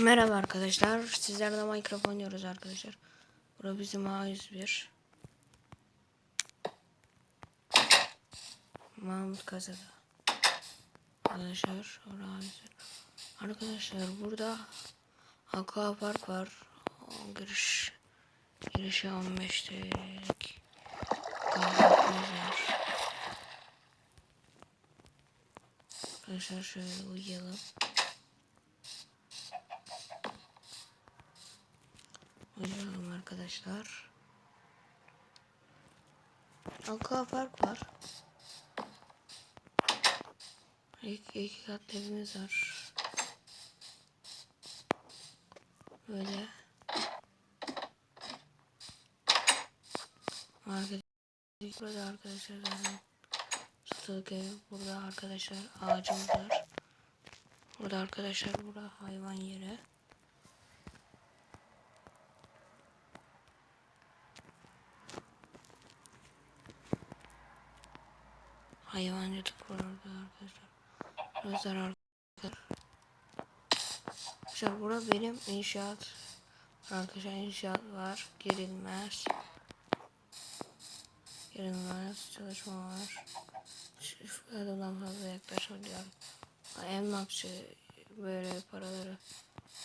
Merhaba arkadaşlar. Sizlerle Minecraft oynuyoruz arkadaşlar. Burası bizim A101. Mahmut Kazada. Arkadaşlar orası. Arkadaşlar burada Aqua Park var. Giriş girişi 15 TL'lik. Arkadaşlar. Arkadaşlar şöyle uyuyalım. Uyuyalım arkadaşlar. Aqua Park var. İki, iki katlı evimiz var. Böyle. Market burada arkadaşlar zaten ev. Burada arkadaşlar ağacımız var. Burada arkadaşlar burada hayvan yeri. Hayvancılık var orada arkadaşlar. Gözler arkadaşlar. Arkadaşlar burada benim inşaat arkadaşlar inşaat var. Gerilmez. Gerilmez çalışma var. Şu kadından fazla yaklaşabiliyor. Emlakçı böyle paraları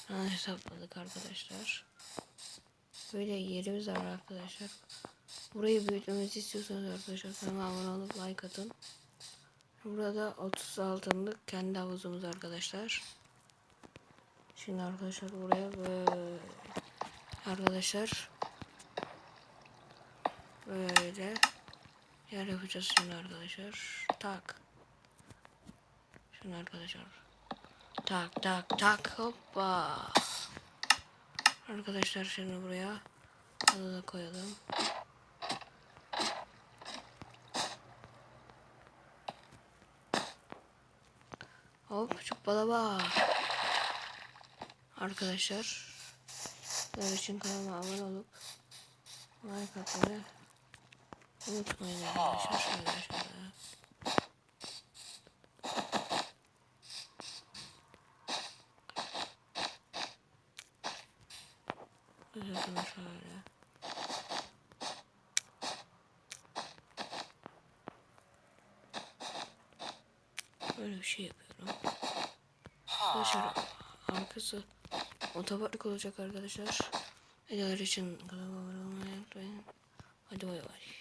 hesapladık arkadaşlar. Böyle yerimiz var arkadaşlar. Burayı büyütmemizi istiyorsanız arkadaşlar kanalıma abone olup like atın. Burada 30 altınlık kendi havuzumuz arkadaşlar. Şimdi arkadaşlar buraya böyle arkadaşlar böyle yer yapacağız şimdi arkadaşlar. Tak. Şimdi arkadaşlar. Tak tak tak hoppa. Arkadaşlar şimdi buraya halı da koyalım. Hop çuppalaba. Arkadaşlar. Bunun için kanalıma abone olup like atmayı unutmayın arkadaşlar. Şöyle şöyle. Şöyle şöyle. Böyle bir şey yapıyorum. Arkadaşlar arkası otopark olacak arkadaşlar. Videolar için kanalıma abone olmayı unutmayın. Hadi bay bay.